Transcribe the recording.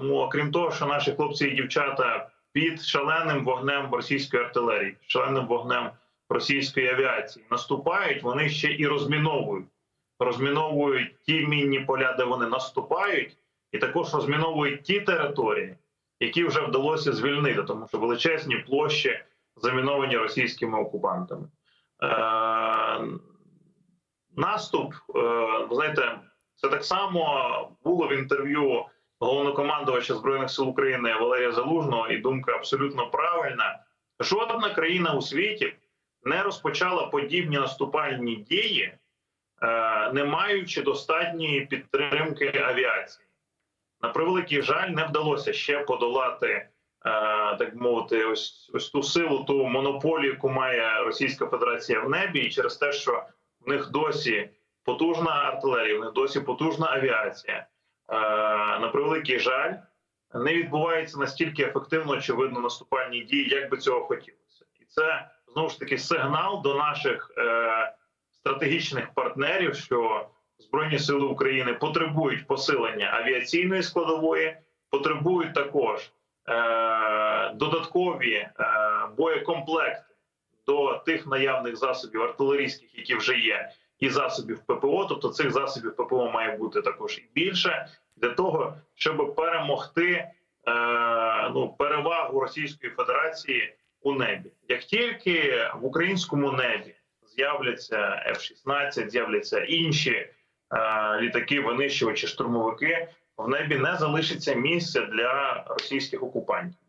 Тому, окрім того, що наші хлопці і дівчата під шаленим вогнем російської артилерії, шаленим вогнем російської авіації наступають, вони ще і розміновують. Розміновують ті мінні поля, де вони наступають, і також розміновують ті території, які вже вдалося звільнити, тому що величезні площі заміновані російськими окупантами. Е, наступ, е, знаєте, це так само було в інтерв'ю головнокомандувача збройних сил України Валерія Залужного, і думка абсолютно правильна. Жодна країна у світі не розпочала подібні наступальні дії, е, не маючи достатньої підтримки авіації. На превеликий жаль, не вдалося ще подолати, е, так мовити, ось ось ту силу, ту монополію, яку має Російська Федерація в небі, і через те, що в них досі потужна артилерія, в них досі потужна авіація. Е, на превеликий жаль, не відбуваються настільки ефективно, очевидно, наступальні дії, як би цього хотілося, і це знову ж таки сигнал до наших е, стратегічних партнерів, що Збройні сили України потребують посилення авіаційної складової, потребують також е, додаткові е, боєкомплекти до тих наявних засобів артилерійських, які вже є, і засобів ППО. Тобто цих засобів ППО має бути також і більше для того, щоб перемогти е, ну, перевагу Російської Федерації у небі. Як тільки в українському небі з'являться F-16, з'являться інші е, літаки, винищувачі, штурмовики, в небі не залишиться місця для російських окупантів.